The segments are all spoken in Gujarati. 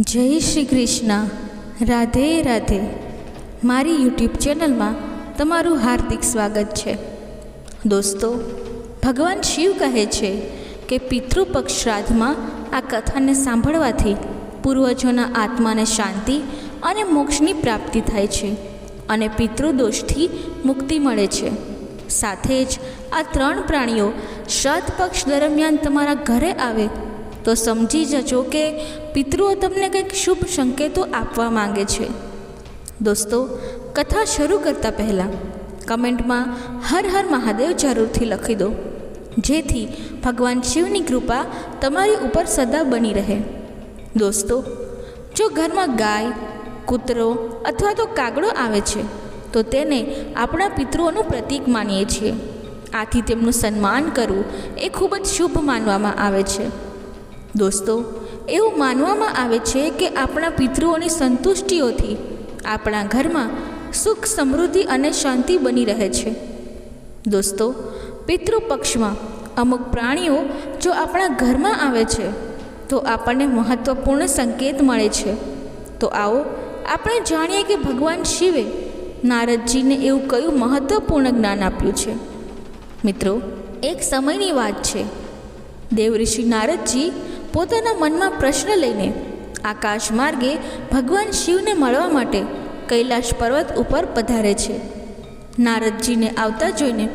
જય શ્રી કૃષ્ણ. રાધે રાધે. મારી યુટ્યુબ ચેનલમાં તમારું હાર્દિક સ્વાગત છે. દોસ્તો, ભગવાન શિવ કહે છે કે પિતૃપક્ષ શ્રાદ્ધમાં આ કથાને સાંભળવાથી પૂર્વજોના આત્માને શાંતિ અને મોક્ષની પ્રાપ્તિ થાય છે અને પિતૃદોષથી મુક્તિ મળે છે. સાથે જ આ ત્રણ પ્રાણીઓ શ્રાદ્ધ પક્ષ દરમિયાન તમારા ઘરે આવે તો સમજી જજો કે પિતૃઓ તમને કંઈક શુભ સંકેતો આપવા માંગે છે. દોસ્તો, કથા શરૂ કરતાં પહેલાં કમેન્ટમાં હર હર મહાદેવ જરૂરથી લખી દો, જેથી ભગવાન શિવની કૃપા તમારી ઉપર સદા બની રહે. દોસ્તો, જો ઘરમાં ગાય, કૂતરો અથવા તો કાગડો આવે છે, તો તેને આપણા પિતૃઓનું પ્રતીક માનીએ છીએ. આથી તેમનું સન્માન કરવું એ ખૂબ જ શુભ માનવામાં આવે છે. દોસ્તો, એવું માનવામાં આવે છે કે આપણા પિતૃઓની સંતુષ્ટિઓથી આપણા ઘરમાં સુખ, સમૃદ્ધિ અને શાંતિ બની રહે છે. દોસ્તો, પિતૃપક્ષમાં અમુક પ્રાણીઓ જો આપણા ઘરમાં આવે છે, તો આપણને મહત્ત્વપૂર્ણ સંકેત મળે છે. તો આવો, આપણે જાણીએ કે ભગવાન શિવે નારદજીને એવું કયું મહત્ત્વપૂર્ણ જ્ઞાન આપ્યું છે. મિત્રો, એક સમયની વાત છે. દેવઋષિ નારદજી પોતાના મનમાં પ્રશ્ન લઈને આકાશ માર્ગે ભગવાન શિવને મળવા માટે કૈલાશ પર્વત ઉપર પધારે છે. નારદજીને આવતા જોઈને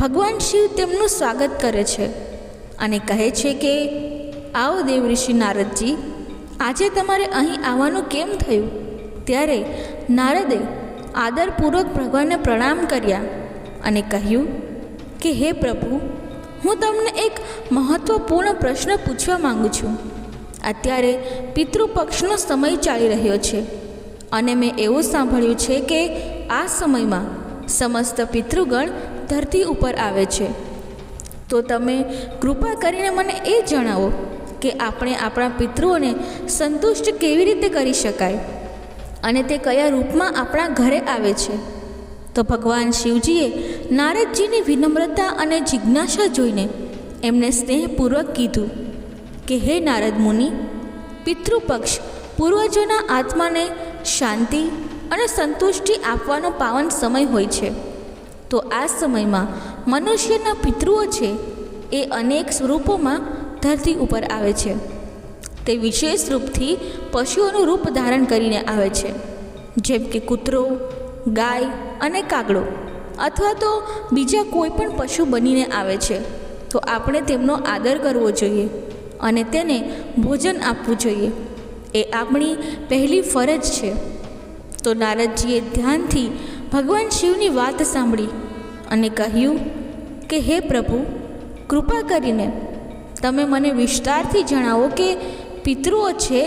ભગવાન શિવ તેમનું સ્વાગત કરે છે અને કહે છે કે, આવો દેવઋષિ નારદજી, આજે તમારે અહીં આવવાનું કેમ થયું? ત્યારે નારદે આદરપૂર્વક ભગવાનને પ્રણામ કર્યા અને કહ્યું કે, હે પ્રભુ હું તમને એક મહત્ત્વપૂર્ણ પ્રશ્ન પૂછવા માંગુ છું. અત્યારે પિતૃપક્ષનો સમય ચાલી રહ્યો છે અને મેં એવું સાંભળ્યું છે કે આ સમયમાં સમસ્ત પિતૃગણ ધરતી ઉપર આવે છે. તો તમે કૃપા કરીને મને એ જણાવો કે આપણે આપણા પિતૃઓને સંતુષ્ટ કેવી રીતે કરી શકાય અને તે કયા રૂપમાં આપણા ઘરે આવે છે. તો ભગવાન શિવજીએ નારદજીની વિનમ્રતા અને જિજ્ઞાસા જોઈને એમને સ્નેહપૂર્વક કીધું કે, હે નારદ મુનિ, પિતૃપક્ષ પૂર્વજોના આત્માને શાંતિ અને સંતુષ્ટિ આપવાનો પાવન સમય હોય છે. તો આ સમયમાં મનુષ્યના પિતૃઓ છે એ અનેક સ્વરૂપોમાં ધરતી ઉપર આવે છે. તે વિશેષ રૂપથી પશુઓનું રૂપ ધારણ કરીને આવે છે. જેમ કે કૂતરો ગાય અને કાગડો અથવા તો બીજા કોઈ પણ પશુ બનીને આવે છે, તો આપણે તેમનો આદર કરવો જોઈએ અને તેને ભોજન આપવું જોઈએ. એ આપણી પહેલી ફરજ છે. તો નારદજીએ ધ્યાનથી ભગવાન શિવની વાત સાંભળી અને કહ્યું કે, હે પ્રભુ, કૃપા કરીને તમે મને વિસ્તારથી જણાવો કે પિતૃઓ છે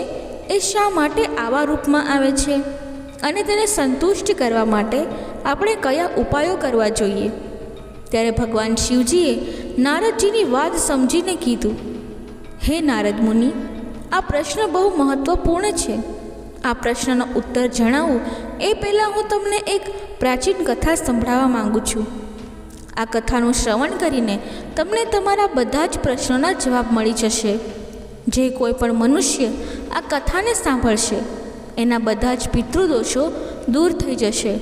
એ શા માટે આવા રૂપમાં આવે છે? અને તેને સંતુષ્ટ કરવા માટે આપણે કયા ઉપાયો કરવા જોઈએ? ત્યારે ભગવાન શિવજીએ નારદજીની વાત સમજીને કીધું, હે નારદ મુનિ, આ પ્રશ્ન બહુ મહત્ત્વપૂર્ણ છે. આ પ્રશ્નનો ઉત્તર જણાવું એ પહેલાં હું તમને એક પ્રાચીન કથા સંભળાવવા માગું છું. આ કથાનું શ્રવણ કરીને તમને તમારા બધા જ પ્રશ્નોના જવાબ મળી જશે. જે કોઈ પણ મનુષ્ય આ કથાને સાંભળશે એના બધા જ પિતૃદોષો દૂર થઈ જશે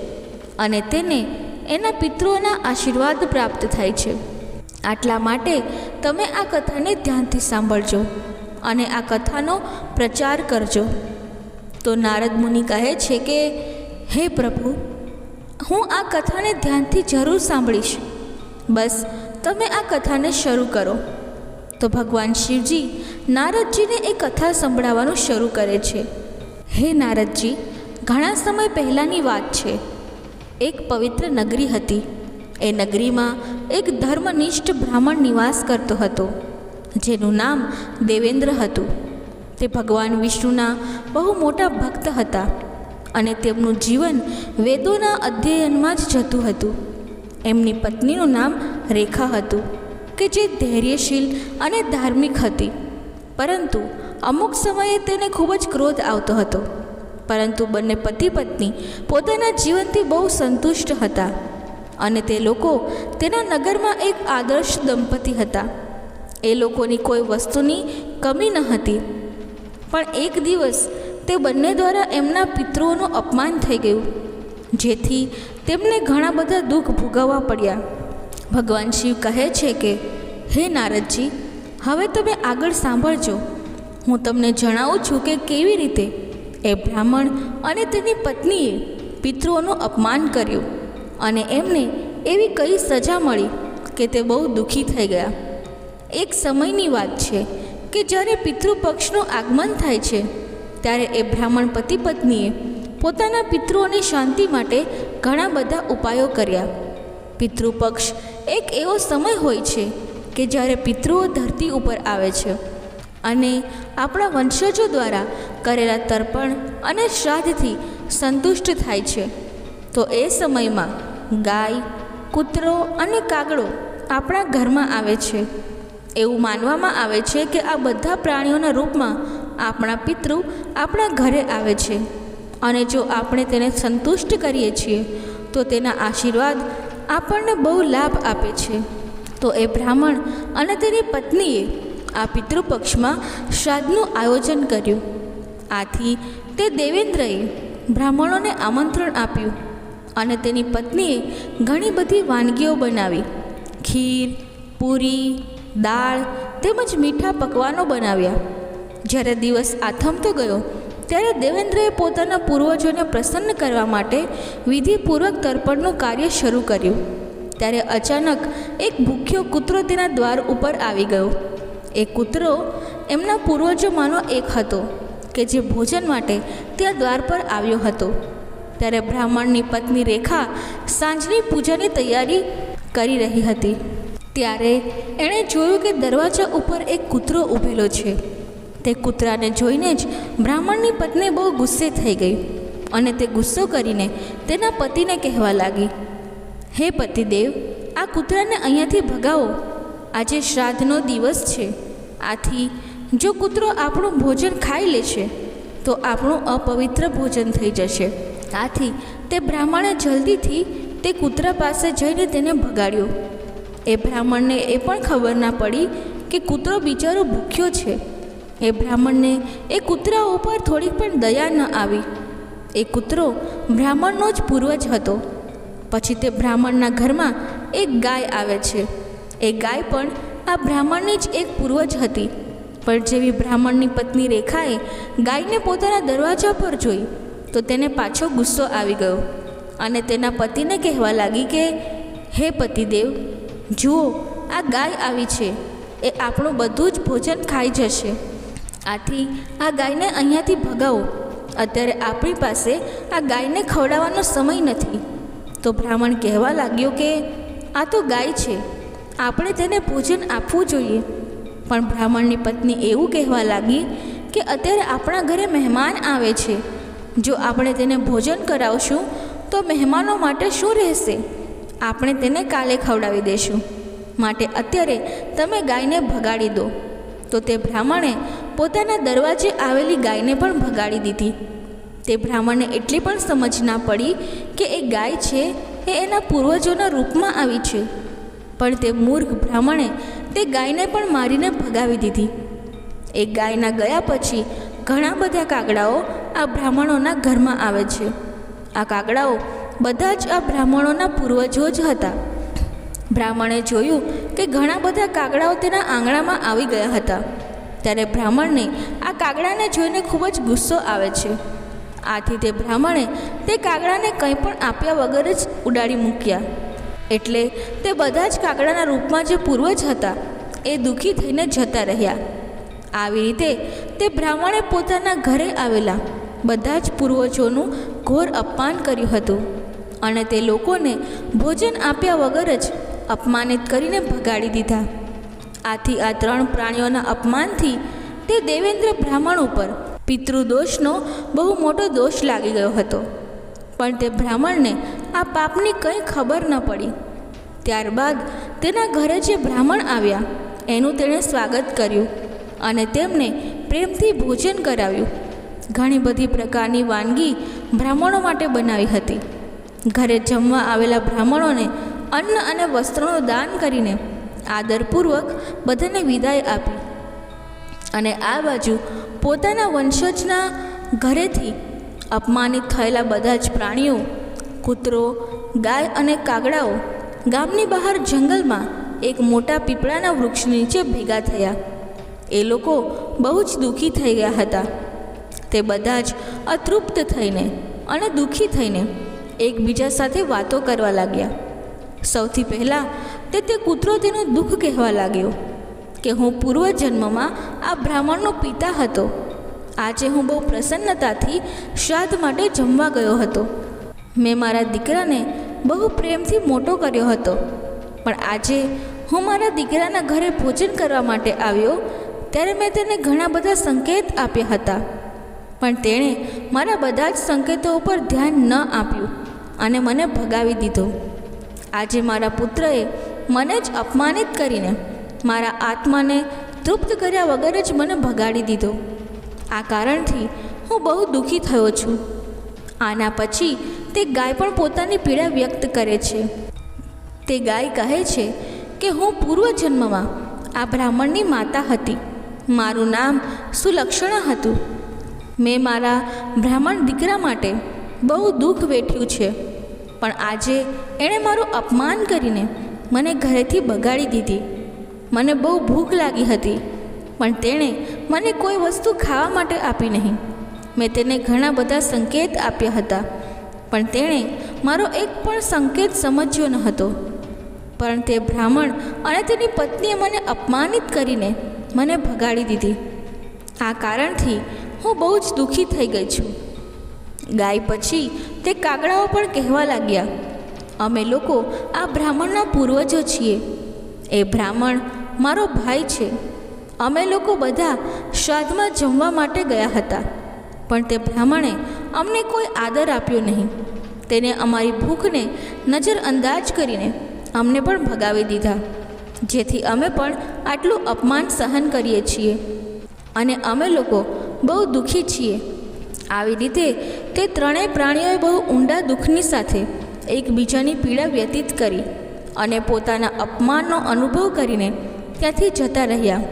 અને તેને એના પિતૃઓના આશીર્વાદ પ્રાપ્ત થાય છે. આટલા માટે તમે આ કથાને ધ્યાનથી સાંભળજો અને આ કથાનો પ્રચાર કરજો. તો નારદ મુનિ કહે છે કે, હે પ્રભુ, હું આ કથાને ધ્યાનથી જરૂર સાંભળીશ. બસ, તમે આ કથાને શરૂ કરો. તો ભગવાન શિવજી નારદજીને એ કથા સંભળાવવાનું શરૂ કરે છે. હે નારદજી, ઘણા સમય પહેલાંની વાત છે. એક પવિત્ર નગરી હતી. એ નગરીમાં એક ધર્મનિષ્ઠ બ્રાહ્મણ નિવાસ કરતો હતો, જેનું નામ દેવેન્દ્ર હતું. તે ભગવાન વિષ્ણુના બહુ મોટા ભક્ત હતા અને તેમનું જીવન વેદોના અધ્યયનમાં જ જતું હતું. એમની પત્નીનું નામ રેખા હતું, કે જે ધૈર્યશીલ અને ધાર્મિક હતી. પરંતુ અમુક સમયે તેને ખૂબ જ ક્રોધ આવતો હતો. પરંતુ બંને પતિ પત્ની પોતાના જીવનથી બહુ સંતુષ્ટ હતા અને તે લોકો તેના નગરમાં એક આદર્શ દંપતી હતા. એ લોકોની કોઈ વસ્તુની કમી ન હતી. પણ એક દિવસ તે બંને દ્વારા એમના પિતૃઓનું અપમાન થઈ ગયું, જેથી તેમને ઘણા બધા દુઃખ ભોગવવા પડ્યા. ભગવાન શિવ કહે છે કે, હે નારદજી, હવે તમે આગળ સાંભળજો. હું તમને જણાવું છું કે કેવી રીતે એ બ્રાહ્મણ અને તેની પત્નીએ પિતૃઓનું અપમાન કર્યું અને એમને એવી કઈ સજા મળી કે તે બહુ દુઃખી થઈ ગયા. એક સમયની વાત છે કે જ્યારે પિતૃપક્ષનું આગમન થાય છે, ત્યારે એ બ્રાહ્મણ પતિ પત્નીએ પોતાના પિતૃઓની શાંતિ માટે ઘણા બધા ઉપાયો કર્યા. પિતૃપક્ષ એક એવો સમય હોય છે કે જ્યારે પિતૃઓ ધરતી ઉપર આવે છે. અને આપણા વંશજો દ્વારા કરેલા તર્પણ અને શ્રાદ્ધથી સંતુષ્ટ થાય છે. તો એ સમયમાં ગાય, કૂતરો અને કાગડો આપણા ઘરમાં આવે છે. એવું માનવામાં આવે છે કે આ બધા પ્રાણીઓના રૂપમાં આપણા પિતૃ આપણા ઘરે આવે છે. અને જો આપણે તેને સંતુષ્ટ કરીએ છીએ, તો તેના આશીર્વાદ આપણને બહુ લાભ આપે છે. તો એ બ્રાહ્મણ અને તેની પત્નીએ આ પિતૃપક્ષમાં શ્રાદ્ધનું આયોજન કર્યું. આથી તે દેવેન્દ્રએ બ્રાહ્મણોને આમંત્રણ આપ્યું અને તેની પત્નીએ ઘણી બધી વાનગીઓ બનાવી. ખીર, પૂરી, દાળ તેમજ મીઠા પકવાનો બનાવ્યા. જ્યારે દિવસ આથમતો ગયો, ત્યારે દેવેન્દ્રએ પોતાના પૂર્વજોને પ્રસન્ન કરવા માટે વિધિપૂર્વક તર્પણનું કાર્ય શરૂ કર્યું. ત્યારે અચાનક એક ભૂખ્યો કૂતરો તેના દ્વાર ઉપર આવી ગયો. એ કૂતરો એમના પૂર્વજોમાંનો એક હતો કે જે ભોજન માટે ત્યાં દ્વાર પર આવ્યો હતો. ત્યારે બ્રાહ્મણની પત્ની રેખા સાંજની પૂજાની તૈયારી કરી રહી હતી. ત્યારે એણે જોયું કે દરવાજા ઉપર એક કૂતરો ઊભેલો છે. તે કૂતરાને જોઈને જ બ્રાહ્મણની પત્ની બહુ ગુસ્સે થઈ ગઈ અને તે ગુસ્સો કરીને તેના પતિને કહેવા લાગી, હે પતિદેવ, આ કૂતરાને અહીંયાથી ભગાવો. આજે શ્રાદ્ધનો દિવસ છે. આથી, જો કૂતરો આપણું ભોજન ખાઈ લે છે, તો આપણું અપવિત્ર ભોજન થઈ જશે. આથી, તે બ્રાહ્મણે જલ્દીથી તે કૂતરા પાસે જઈને તેને ભગાડ્યો. એ બ્રાહ્મણને એ પણ ખબર ના પડી કે કૂતરો બિચારો ભૂખ્યો છે. એ બ્રાહ્મણને એ કૂતરા ઉપર થોડીક પણ દયા ન આવી. એ કૂતરો બ્રાહ્મણનો જ પૂર્વજ હતો. પછી તે બ્રાહ્મણના ઘરમાં એક ગાય આવે છે. એ ગાય પણ આ બ્રાહ્મણની જ એક પૂર્વજ હતી. પણ જેવી બ્રાહ્મણની પત્ની રેખાએ ગાયને પોતાના દરવાજા પર જોઈ, તો તેને પાછો ગુસ્સો આવી ગયો અને તેના પતિને કહેવા લાગી કે, હે પતિદેવ, જુઓ, આ ગાય આવી છે. એ આપણું બધું જ ભોજન ખાઈ જશે. આથી આ ગાયને અહીંયાથી ભગાવો. અત્યારે આપણી પાસે આ ગાયને ખવડાવવાનો સમય નથી. તો બ્રાહ્મણ કહેવા લાગ્યો કે, આ તો ગાય છે. આપણે તેને પૂજન આપવું જોઈએ. પણ બ્રાહ્મણની પત્ની એવું કહેવા લાગી કે અત્યારે આપણા ઘરે મહેમાન આવે છે. જો આપણે તેને ભોજન કરાવશું, તો મહેમાનો માટે શું રહેશે? આપણે તેને કાલે ખવડાવી દઈશું માટે અત્યારે તમે ગાયને ભગાડી દો. તો તે બ્રાહ્મણે પોતાના દરવાજે આવેલી ગાયને પણ ભગાડી દીધી. તે બ્રાહ્મણને એટલી પણ સમજ ના પડી કે એ ગાય છે એ એના પૂર્વજોના રૂપમાં આવી છે. પણ તે મૂર્ખ બ્રાહ્મણે તે ગાયને પણ મારીને ભગાવી દીધી. એ ગાયના ગયા પછી ઘણા બધા કાગડાઓ આ બ્રાહ્મણોના ઘરમાં આવે છે. આ કાગડાઓ બધા જ આ બ્રાહ્મણોના પૂર્વજો જ હતા. બ્રાહ્મણે જોયું કે ઘણા બધા કાગડાઓ તેના આંગણામાં આવી ગયા હતા. ત્યારે બ્રાહ્મણને આ કાગડાને જોઈને ખૂબ જ ગુસ્સો આવે છે. આથી તે બ્રાહ્મણે તે કાગડાને કંઈ પણ આપ્યા વગર જ ઉડાડી મૂક્યા. એટલે તે બધા જ કાગડાના રૂપમાં જે પૂર્વજ હતા, એ દુઃખી થઈને જતા રહ્યા. આવી રીતે તે બ્રાહ્મણે પોતાના ઘરે આવેલા બધા જ પૂર્વજોનું ઘોર અપમાન કર્યું હતું અને તે લોકોને ભોજન આપ્યા વગર જ અપમાનિત કરીને ભગાડી દીધા. આથી આ ત્રણ પ્રાણીઓના અપમાનથી તે દેવેન્દ્ર બ્રાહ્મણ ઉપર પિતૃદોષનો બહુ મોટો દોષ લાગી ગયો હતો. પણ તે બ્રાહ્મણને આ પાપની કંઈ ખબર ન પડી. ત્યારબાદ તેના ઘરે જે બ્રાહ્મણ આવ્યા, એનું તેણે સ્વાગત કર્યું અને તેમને પ્રેમથી ભોજન કરાવ્યું. ઘણી બધી પ્રકારની વાનગી બ્રાહ્મણો માટે બનાવી હતી. ઘરે જમવા આવેલા બ્રાહ્મણોને અન્ન અને વસ્ત્રોનું દાન કરીને આદરપૂર્વક બધાને વિદાય આપી અને આ બાજુ પોતાના વંશજના ઘરેથી અપમાનિત થયેલા બધા જ પ્રાણીઓ કૂતરો, ગાય અને કાગડાઓ ગામની બહાર જંગલમાં એક મોટા પીપળાના વૃક્ષ નીચે ભેગા થયા. એ લોકો બહુ જ દુઃખી થઈ ગયા હતા. તે બધા જ અતૃપ્ત થઈને અને દુઃખી થઈને એકબીજા સાથે વાતો કરવા લાગ્યા. સૌથી પહેલાં તે તે કૂતરો તેનું દુઃખ કહેવા લાગ્યો કે હું પૂર્વજન્મમાં આ બ્રાહ્મણનો પિતા હતો. આજે હું બહુ પ્રસન્નતાથી શ્રાદ્ધ માટે જમવા ગયો હતો. મેં મારા દીકરાને બહુ પ્રેમથી મોટો કર્યો હતો. પણ આજે હું મારા દીકરાના ઘરે ભોજન કરવા માટે આવ્યો, ત્યારે મેં તેને ઘણા બધા સંકેત આપ્યા હતા. પણ તેણે મારા બધા જ સંકેતો ઉપર ધ્યાન ન આપ્યું અને મને ભગાવી દીધો. આજે મારા પુત્રએ મને જ અપમાનિત કરીને મારા આત્માને તૃપ્ત કર્યા વગર જ મને ભગાડી દીધો. આ કારણથી હું બહુ દુઃખી થયો છું. આના પછી તે ગાય પણ પોતાની પીડા વ્યક્ત કરે છે. તે ગાય કહે છે કે, હું પૂર્વજન્મમાં આ બ્રાહ્મણની માતા હતી. મારું નામ સુલક્ષણા હતું. મેં મારા બ્રાહ્મણ દીકરા માટે બહુ દુઃખ વેઠ્યું છે. પણ આજે એણે મારું અપમાન કરીને મને ઘરેથી બગાડી દીધી. મને બહુ ભૂખ લાગી હતી, પણ તેણે મને કોઈ વસ્તુ ખાવા માટે આપી નહીં. મેં તેને ઘણા બધા સંકેત આપ્યા હતા. પણ તેણે મારો એક પણ સંકેત સમજ્યો ન હતો. પણ તે બ્રાહ્મણ અને તેની પત્નીએ મને અપમાનિત કરીને મને ભગાડી દીધી. આ કારણથી હું બહુ જ દુઃખી થઈ ગઈ છું. ગાય પછી તે કાગડાઓ પણ કહેવા લાગ્યા. અમે લોકો આ બ્રાહ્મણના પૂર્વજો છીએ. એ બ્રાહ્મણ મારો ભાઈ છે. અમે લોકો બધા શ્રાદ્ધમાં જમવા માટે ગયા હતા. પણ તે બ્રાહ્મણે અમને કોઈ આદર આપ્યો નહીં. તેને અમારી ભૂખને નજરઅંદાજ કરીને અમને પણ ભગાવી દીધા, જેથી અમે પણ આટલું અપમાન સહન કરીએ છીએ અને અમે લોકો બહુ દુઃખી છીએ. આવી રીતે તે ત્રણેય પ્રાણીઓએ બહુ ઊંડા દુઃખની સાથે એકબીજાની પીડા વ્યતીત કરી અને પોતાના અપમાનનો અનુભવ કરીને ત્યાંથી જતા રહ્યા.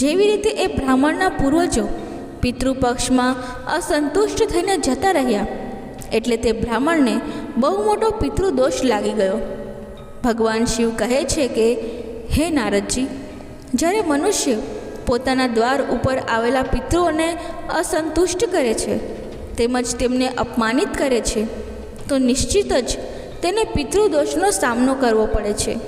જેવી રીતે એ બ્રાહ્મણના પૂર્વજો પિતૃપક્ષમાં અસંતુષ્ટ થઈને જતા રહ્યા. એટલે તે બ્રાહ્મણને બહુ મોટો પિતૃદોષ લાગી ગયો. ભગવાન શિવ કહે છે કે, હે નારદજી, જ્યારે મનુષ્ય પોતાના દ્વાર ઉપર આવેલા પિતૃઓને અસંતુષ્ટ કરે છે, તેમજ તેમને અપમાનિત કરે છે, તો નિશ્ચિત જ તેને પિતૃદોષનો સામનો કરવો પડે છે.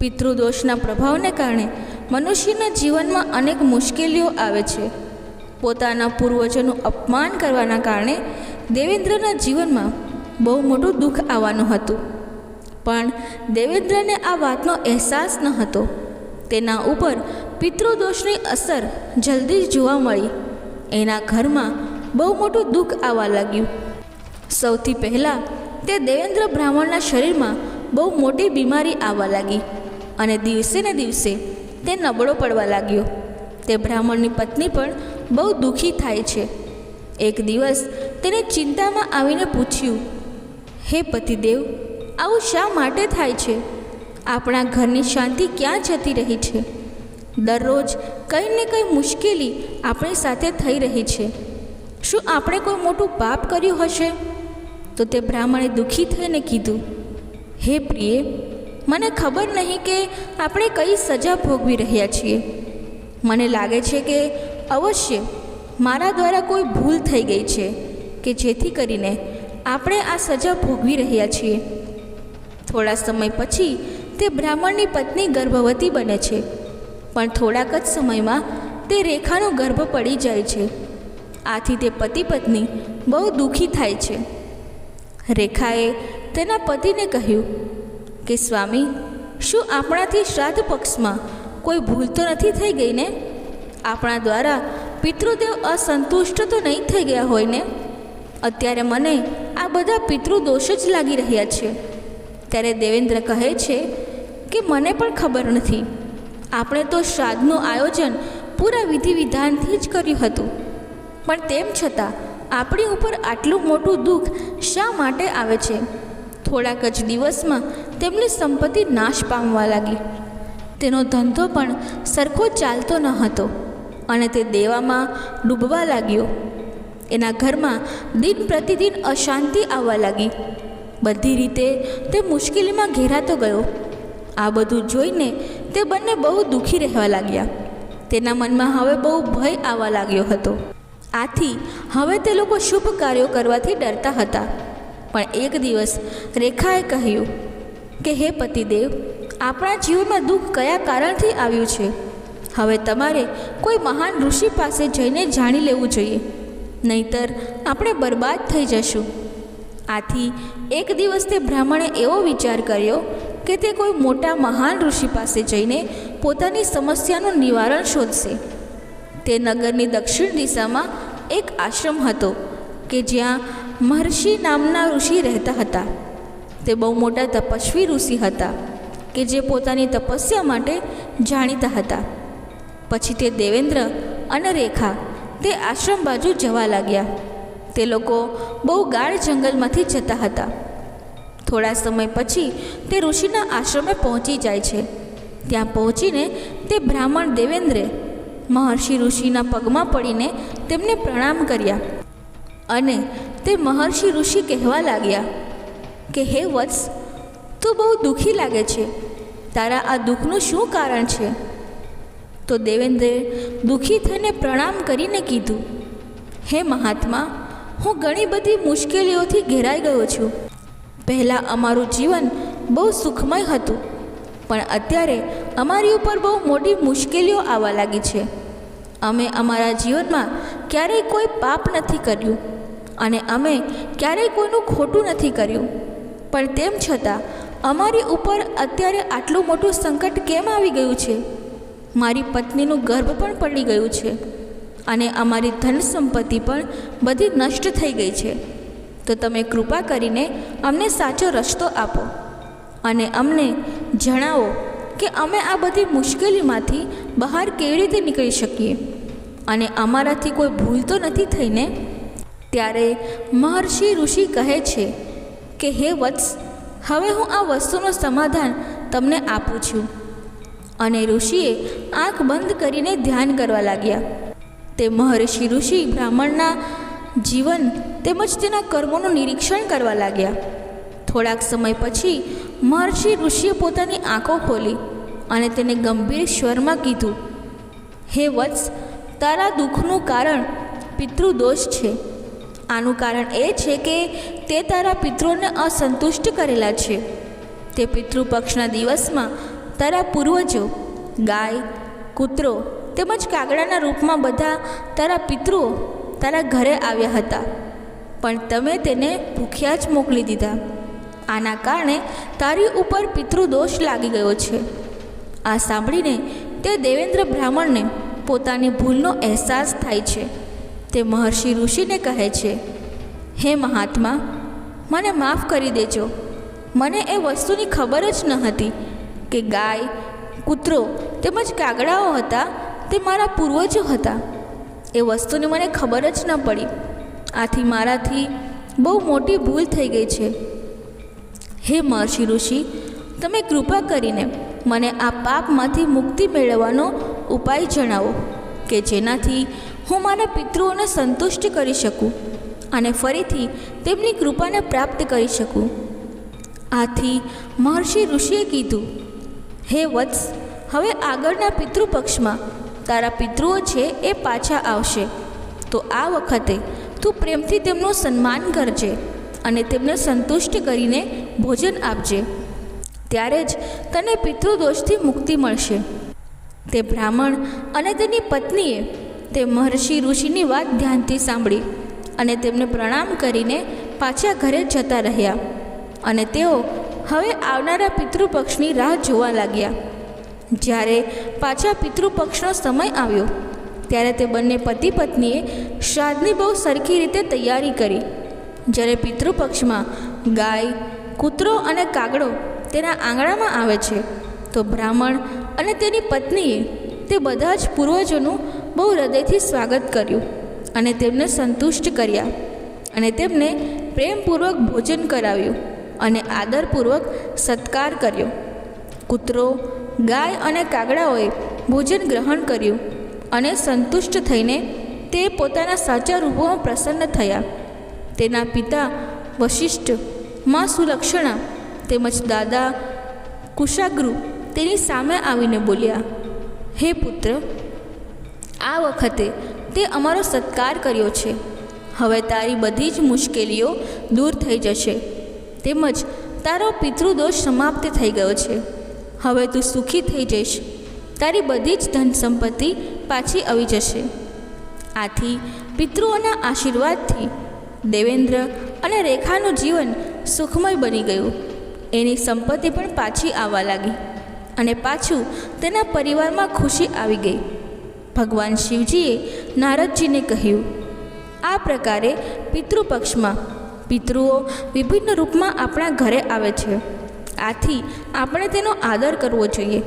પિતૃદોષના પ્રભાવને કારણે મનુષ્યના જીવનમાં અનેક મુશ્કેલીઓ આવે છે. પોતાના પૂર્વજોનું અપમાન કરવાના કારણે દેવેન્દ્રના જીવનમાં બહુ મોટું દુઃખ આવવાનું હતું. પણ દેવેન્દ્રને આ વાતનો અહેસાસ ન હતો. તેના ઉપર પિતૃદોષની અસર જલ્દી જ જોવા મળી. એના ઘરમાં બહુ મોટું દુઃખ આવવા લાગ્યું. સૌથી પહેલાં તે દેવેન્દ્ર બ્રાહ્મણના શરીરમાં બહુ મોટી બીમારી આવવા લાગી અને દિવસે ને દિવસે તે નબળો પડવા લાગ્યો. તે બ્રાહ્મણની પત્ની પણ બહુ દુઃખી થાય છે. એક દિવસ તેને ચિંતામાં આવીને પૂછ્યું, હે પતિદેવ, આવું શા માટે થાય છે? આપણા ઘરની શાંતિ ક્યાં જતી રહી છે? દરરોજ કંઈ ને કંઈ મુશ્કેલી આપણી સાથે થઈ રહી છે. શું આપણે કોઈ મોટું પાપ કર્યું હશે? તો તે બ્રાહ્મણે દુઃખી થઈને કીધું, હે પ્રિય, મને ખબર નહીં કે આપણે કઈ સજા ભોગવી રહ્યા છીએ. મને લાગે છે કે અવશ્ય, મારા દ્વારા કોઈ ભૂલ થઈ ગઈ છે કે જેથી કરીને આપણે આ સજા ભોગવી રહ્યા છીએ. થોડા સમય પછી તે બ્રાહ્મણની પત્ની ગર્ભવતી બને છે, પણ થોડાક જ સમયમાં તે રેખાનો ગર્ભ પડી જાય છે. આથી તે પતિ પત્ની બહુ દુઃખી થાય છે. રેખાએ તેના પતિને કહ્યું કે, સ્વામી, શું આપણાથી શ્રાદ્ધ પક્ષમાં કોઈ ભૂલ તો નથી થઈ ગઈ ને? આપણા દ્વારા પિતૃદેવ અસંતુષ્ટ તો નહીં થઈ ગયા હોય ને? અત્યારે મને આ બધા પિતૃદોષ જ લાગી રહ્યા છે. ત્યારે દેવેન્દ્ર કહે છે કે મને પણ ખબર નથી. આપણે તો શ્રાદ્ધનું આયોજન પૂરા વિધિ વિધાનથી જ કર્યું હતું. પણ તેમ છતાં આપણી ઉપર આટલું મોટું દુઃખ શા માટે આવે છે? થોડાક જ દિવસમાં તેમની સંપત્તિ નાશ પામવા લાગી. તેનો ધંધો પણ સરખો ચાલતો ન હતો. અને તે દેવામાં ડૂબવા લાગ્યો. એના ઘરમાં દિન પ્રતિદિન અશાંતિ આવવા લાગી. બધી રીતે તે મુશ્કેલીમાં ઘેરાતો ગયો. આ બધું જોઈને તે બંને બહુ દુઃખી રહેવા લાગ્યા. તેના મનમાં હવે બહુ ભય આવવા લાગ્યો હતો. આથી હવે તે લોકો શુભ કાર્યો કરવાથી ડરતા હતા. પણ એક દિવસ રેખાએ કહ્યું કે, હે પતિદેવ, આપણા જીવનમાં દુઃખ કયા કારણથી આવ્યું છે? હવે તમારે કોઈ મહાન ઋષિ પાસે જઈને જાણી લેવું જોઈએ. નહીતર આપણે બરબાદ થઈ જશું. આથી એક દિવસ તે બ્રાહ્મણે એવો વિચાર કર્યો કે તે કોઈ મોટા મહાન ઋષિ પાસે જઈને પોતાની સમસ્યાનું નિવારણ શોધશે. તે નગરની દક્ષિણ દિશામાં એક આશ્રમ હતો કે જ્યાં મહર્ષિ નામના ઋષિ રહેતા હતા. તે બહુ મોટા તપસ્વી ઋષિ હતા કે જે પોતાની તપસ્યા માટે જાણીતા હતા. પછી તે દેવેન્દ્ર અને રેખા તે આશ્રમ બાજુ જવા લાગ્યા. તે લોકો બહુ ગાઢ જંગલમાંથી જતા હતા. થોડા સમય પછી તે ઋષિના આશ્રમે પહોંચી જાય છે. ત્યાં પહોંચીને તે બ્રાહ્મણ દેવેન્દ્રે મહર્ષિ ઋષિના પગમાં પડીને તેમને પ્રણામ કર્યા અને તે મહર્ષિ ઋષિ કહેવા લાગ્યા કે, હે વત્સ, તું બહુ દુઃખી લાગે છે. તારા આ દુઃખનું શું કારણ છે? તો દેવેન્દ્રે દુઃખી થઈને પ્રણામ કરીને કીધું, હે મહાત્મા, હું ઘણી બધી મુશ્કેલીઓથી ઘેરાઈ ગયો છું. પહેલાં અમારું જીવન બહુ સુખમય હતું, પણ અત્યારે અમારી ઉપર બહુ મોટી મુશ્કેલીઓ આવવા લાગી છે. અમે અમારા જીવનમાં ક્યારેય કોઈ પાપ નથી કર્યું અને અમે ક્યારેય કોઈનું ખોટું નથી કર્યું. પણ તેમ છતાં, અમારી ઉપર અત્યારે આટલું મોટું સંકટ કેમ આવી ગયું છે? મારી પત્નીનું ગર્ભ પણ પડી ગયું છે અને અમારી ધન સંપત્તિ પણ બધી નષ્ટ થઈ ગઈ છે. તો તમે કૃપા કરીને અમને સાચો રસ્તો આપો અને અમને જણાવો કે અમે આ બધી મુશ્કેલીમાંથી બહાર કેવી રીતે નીકળી શકીએ અને અમારાથી કોઈ ભૂલ તો નથી થઈને? ત્યારે મહર્ષિ ઋષિ કહે છે કે, હે વત્સ, હવે હું આ વસ્તુનું સમાધાન તમને આપું છું. અને ઋષિએ આંખ બંધ કરીને ધ્યાન કરવા લાગ્યા. તે મહર્ષિ ઋષિ બ્રાહ્મણના જીવન તેમજ તેના કર્મોનું નિરીક્ષણ કરવા લાગ્યા. થોડાક સમય પછી મહર્ષિ ઋષિએ પોતાની આંખો ખોલી અને તેને ગંભીર સ્વરમાં કીધું, હે વત્સ, તારા દુઃખનું કારણ પિતૃદોષ છે. આનું કારણ એ છે કે તે તારા પિતૃને અસંતુષ્ટ કરેલા છે. તે પિતૃપક્ષના દિવસમાં તારા પૂર્વજો, ગાય, કૂતરો તેમજ કાગડાના રૂપમાં બધા તારા પિતૃઓ તારા ઘરે આવ્યા હતા. પણ તમે તેને ભૂખ્યા જ મોકલી દીધા. આના કારણે તારી ઉપર પિતૃદોષ લાગી ગયો છે. આ સાંભળીને તે દેવેન્દ્ર બ્રાહ્મણને પોતાની ભૂલનો અહેસાસ થાય છે. તે મહર્ષિ ઋષિને કહે છે, હે મહાત્મા, મને માફ કરી દેજો. મને એ વસ્તુની ખબર જ ન હતી કે ગાય, કૂતરો તેમજ કાગડાઓ હતા તે મારા પૂર્વજો હતા. એ વસ્તુની મને ખબર જ ન પડી. આથી મારાથી બહુ મોટી ભૂલ થઈ ગઈ છે. હે મહર્ષિ ઋષિ, તમે કૃપા કરીને મને આ પાપમાંથી મુક્તિ મેળવવાનો ઉપાય જણાવો, કે જેનાથી હું મારા પિતૃઓને સંતુષ્ટ કરી શકું અને ફરીથી તેમની કૃપાને પ્રાપ્ત કરી શકું. આથી મહર્ષિ ઋષિએ કીધું હે વત્સ, હવે આગળના પિતૃપક્ષમાં તારા પિતૃઓ છે એ પાછા આવશે. તો આ વખતે તું પ્રેમથી તેમનું સન્માન કરજે અને તેમને સંતુષ્ટ કરીને ભોજન આપજે. ત્યારે જ તને પિતૃદોષથી મુક્તિ મળશે. તે બ્રાહ્મણ અને તેની પત્નીએ તે મહર્ષિ ઋષિની વાત ધ્યાનથી સાંભળી અને તેમને પ્રણામ કરીને પાછા ઘરે જતા રહ્યા. અને તેઓ હવે આવનારા પિતૃપક્ષની રાહ જોવા લાગ્યા. જ્યારે પાછા પિતૃપક્ષનો સમય આવ્યો, ત્યારે તે બંને પતિ પત્નીએ શ્રાદ્ધની બહુ સરખી રીતે તૈયારી કરી. જ્યારે પિતૃપક્ષમાં ગાય, કૂતરો અને કાગડો તેના આંગણામાં આવે છે, તો બ્રાહ્મણ અને તેની પત્નીએ તે બધા જ પૂર્વજોનું બહુ હૃદયથી સ્વાગત કર્યું અને તેમને સંતુષ્ટ કર્યા અને તેમને પ્રેમપૂર્વક ભોજન કરાવ્યું. અને આદરપૂર્વક સત્કાર કર્યો. કૂતરો, ગાય અને કાગડાઓએ ભોજન ગ્રહણ કર્યું અને સંતુષ્ટ થઈને તે પોતાના સાચા રૂપોમાં પ્રસન્ન થયા. તેના પિતા વશિષ્ઠ, માં સુલક્ષણા તેમજ દાદા કુશાગ્રુ તેની સામે આવીને બોલ્યા, હે પુત્ર, આ વખતે તે અમારો સત્કાર કર્યો છે. હવે તારી બધી જ મુશ્કેલીઓ દૂર થઈ જશે. તેમજ તારો પિતૃદોષ સમાપ્ત થઈ ગયો છે. હવે તું સુખી થઈ જઈશ. તારી બધી જ ધન સંપત્તિ પાછી આવી જશે. આથી પિતૃઓના આશીર્વાદથી દેવેન્દ્ર અને રેખાનું જીવન સુખમય બની ગયું. એની સંપત્તિ પણ પાછી આવવા લાગી અને પાછું તેના પરિવારમાં ખુશી આવી ગઈ. ભગવાન શિવજીએ નારદજીને કહ્યું, આ પ્રકારે પિતૃપક્ષમાં પિતૃઓ વિભિન્ન રૂપમાં આપણા ઘરે આવે છે. આથી આપણે તેનો આદર કરવો જોઈએ.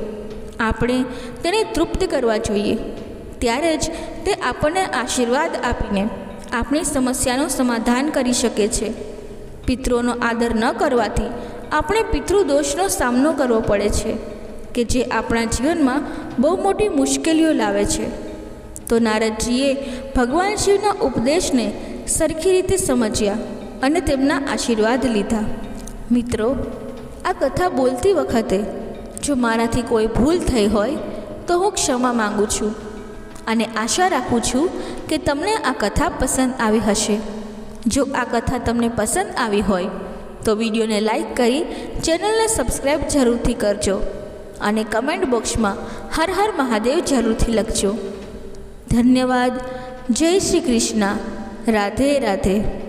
આપણે તેને તૃપ્ત કરવા જોઈએ. ત્યારે જ તે આપણને આશીર્વાદ આપીને આપણી સમસ્યાનું સમાધાન કરી શકે છે. પિતૃઓનો આદર ન કરવાથી આપણે પિતૃદોષનો સામનો કરવો પડે છે, કે જે આપણા જીવનમાં બહુ મોટી મુશ્કેલીઓ લાવે છે. તો નારદજીએ ભગવાન શિવના ઉપદેશને સરખી રીતે સમજ્યા. અને તેમના આશીર્વાદ લીધા. મિત્રો, આ કથા બોલતી વખતે જો મારાથી કોઈ ભૂલ થઈ હોય, તો હું ક્ષમા માગું છું અને આશા રાખું છું કે તમને આ કથા પસંદ આવી હશે. જો આ કથા તમને પસંદ આવી હોય, તો વિડીયોને લાઈક કરી ચેનલને સબસ્ક્રાઈબ જરૂરથી કરજો અને કમેન્ટ બોક્સમાં હર હર મહાદેવ જરૂરથી લખજો. ધન્યવાદ. જય શ્રી કૃષ્ણ. રાધે રાધે.